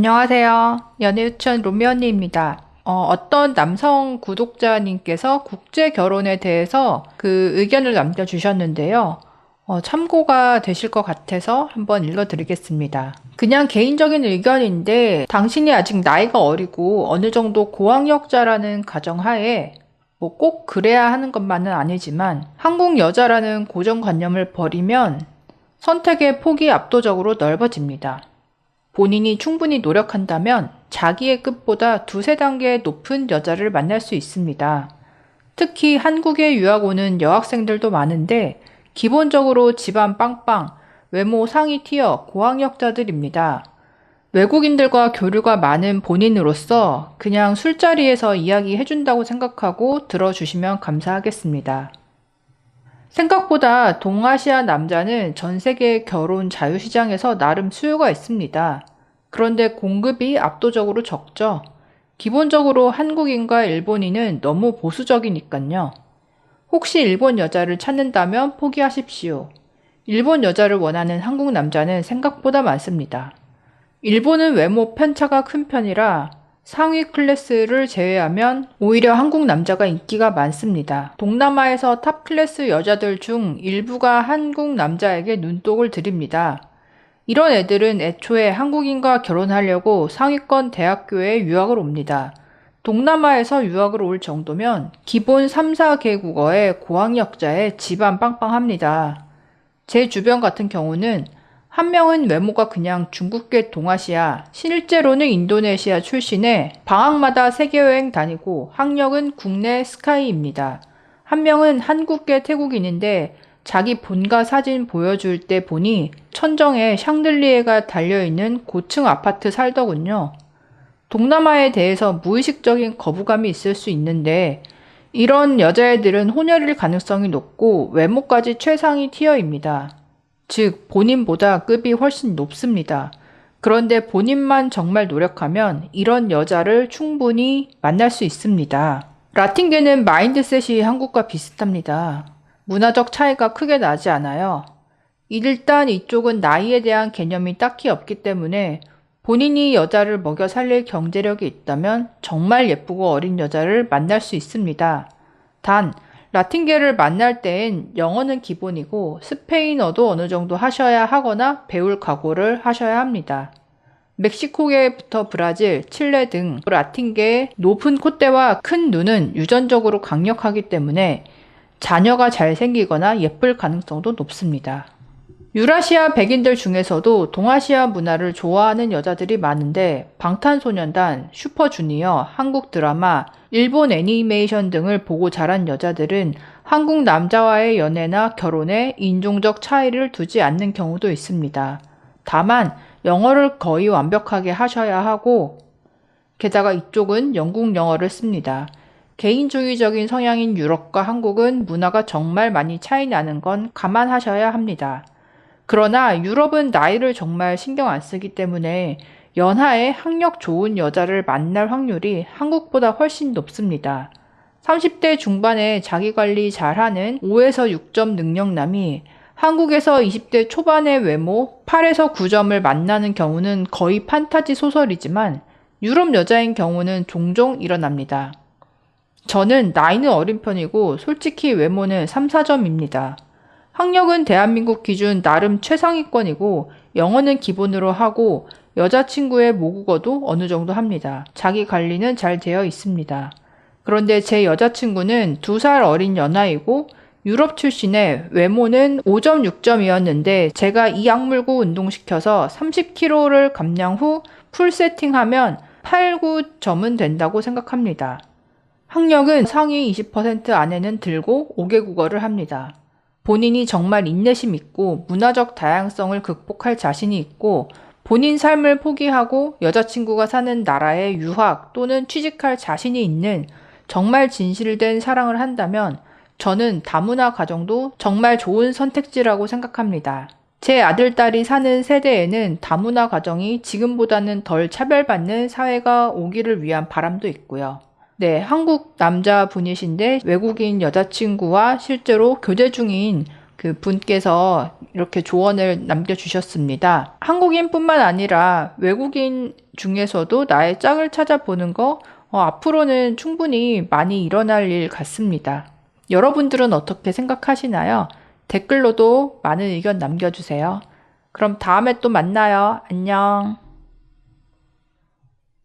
안녕하세요. 연애유천 로미 언니입니다. 어, 어떤 남성 구독자님께서 국제 결혼에 대해서 그 의견을 남겨주셨는데요. 어, 참고가 되실 것 같아서 한번 읽어드리겠습니다. 그냥 개인적인 의견인데 당신이 아직 나이가 어리고 어느 정도 고학력자라는 가정하에 뭐 꼭 그래야 하는 것만은 아니지만 한국 여자라는 고정관념을 버리면 선택의 폭이 압도적으로 넓어집니다. 본인이 충분히 노력한다면 자기의 끝보다 두세 단계 높은 여자를 만날 수 있습니다. 특히 한국에 유학 오는 여학생들도 많은데 기본적으로 집안 빵빵, 외모 상위 티어 고학력자들입니다. 외국인들과 교류가 많은 본인으로서 그냥 술자리에서 이야기해준다고 생각하고 들어주시면 감사하겠습니다. 생각보다 동아시아 남자는 전 세계 결혼 자유시장에서 나름 수요가 있습니다. 그런데 공급이 압도적으로 적죠. 기본적으로 한국인과 일본인은 너무 보수적이니까요. 혹시 일본 여자를 찾는다면 포기하십시오. 일본 여자를 원하는 한국 남자는 생각보다 많습니다. 일본은 외모 편차가 큰 편이라 상위 클래스를 제외하면 오히려 한국 남자가 인기가 많습니다. 동남아에서 탑 클래스 여자들 중 일부가 한국 남자에게 눈독을 들입니다. 이런 애들은 애초에 한국인과 결혼하려고 상위권 대학교에 유학을 옵니다. 동남아에서 유학을 올 정도면 기본 3, 4개 국어의 고학력자의 집안 빵빵합니다. 제 주변 같은 경우는 한 명은 외모가 그냥 중국계 동아시아, 실제로는 인도네시아 출신의 방학마다 세계여행 다니고 학력은 국내 스카이입니다. 한 명은 한국계 태국인인데 자기 본가 사진 보여줄 때 보니 천정에 샹들리에가 달려있는 고층 아파트 살더군요. 동남아에 대해서 무의식적인 거부감이 있을 수 있는데 이런 여자애들은 혼혈일 가능성이 높고 외모까지 최상위 티어입니다. 즉, 본인보다 급이 훨씬 높습니다. 그런데 본인만 정말 노력하면 이런 여자를 충분히 만날 수 있습니다. 라틴계는 마인드셋이 한국과 비슷합니다. 문화적 차이가 크게 나지 않아요. 일단 이쪽은 나이에 대한 개념이 딱히 없기 때문에 본인이 여자를 먹여 살릴 경제력이 있다면 정말 예쁘고 어린 여자를 만날 수 있습니다. 단, 라틴계를 만날 때엔 영어는 기본이고 스페인어도 어느 정도 하셔야 하거나 배울 각오를 하셔야 합니다. 멕시코계부터 브라질, 칠레 등 라틴계의 높은 콧대와 큰 눈은 유전적으로 강력하기 때문에 자녀가 잘 생기거나 예쁠 가능성도 높습니다. 유라시아 백인들 중에서도 동아시아 문화를 좋아하는 여자들이 많은데 방탄소년단, 슈퍼주니어, 한국 드라마, 일본 애니메이션 등을 보고 자란 여자들은 한국 남자와의 연애나 결혼에 인종적 차이를 두지 않는 경우도 있습니다. 다만 영어를 거의 완벽하게 하셔야 하고 게다가 이쪽은 영국 영어를 씁니다. 개인주의적인 성향인 유럽과 한국은 문화가 정말 많이 차이 나는 건 감안하셔야 합니다. 그러나 유럽은 나이를 정말 신경 안 쓰기 때문에 연하에 학력 좋은 여자를 만날 확률이 한국보다 훨씬 높습니다. 30대 중반에 자기 관리 잘하는 5에서 6점 능력남이 한국에서 20대 초반의 외모 8에서 9점을 만나는 경우는 거의 판타지 소설이지만 유럽 여자인 경우는 종종 일어납니다. 저는 나이는 어린 편이고 솔직히 외모는 3, 4점입니다. 학력은 대한민국 기준 나름 최상위권이고 영어는 기본으로 하고 여자친구의 모국어도 어느 정도 합니다. 자기 관리는 잘 되어 있습니다. 그런데 제 여자친구는 두 살 어린 연하이고 유럽 출신의 외모는 5점, 6점이었는데 제가 이 약물고 운동시켜서 30kg를 감량 후 풀 세팅하면 8, 9점은 된다고 생각합니다. 학력은 상위 20% 안에는 들고 5개 국어를 합니다. 본인이 정말 인내심 있고 문화적 다양성을 극복할 자신이 있고 본인 삶을 포기하고 여자친구가 사는 나라에 유학 또는 취직할 자신이 있는 정말 진실된 사랑을 한다면 저는 다문화 가정도 정말 좋은 선택지라고 생각합니다. 제 아들, 딸이 사는 세대에는 다문화 가정이 지금보다는 덜 차별받는 사회가 오기를 위한 바람도 있고요. 네, 한국 남자분이신데 외국인 여자친구와 실제로 교제 중인 그 분께서 이렇게 조언을 남겨주셨습니다. 한국인뿐만 아니라 외국인 중에서도 나의 짝을 찾아보는 거 어, 앞으로는 충분히 많이 일어날 일 같습니다. 여러분들은 어떻게 생각하시나요? 댓글로도 많은 의견 남겨주세요. 그럼 다음에 또 만나요. 안녕.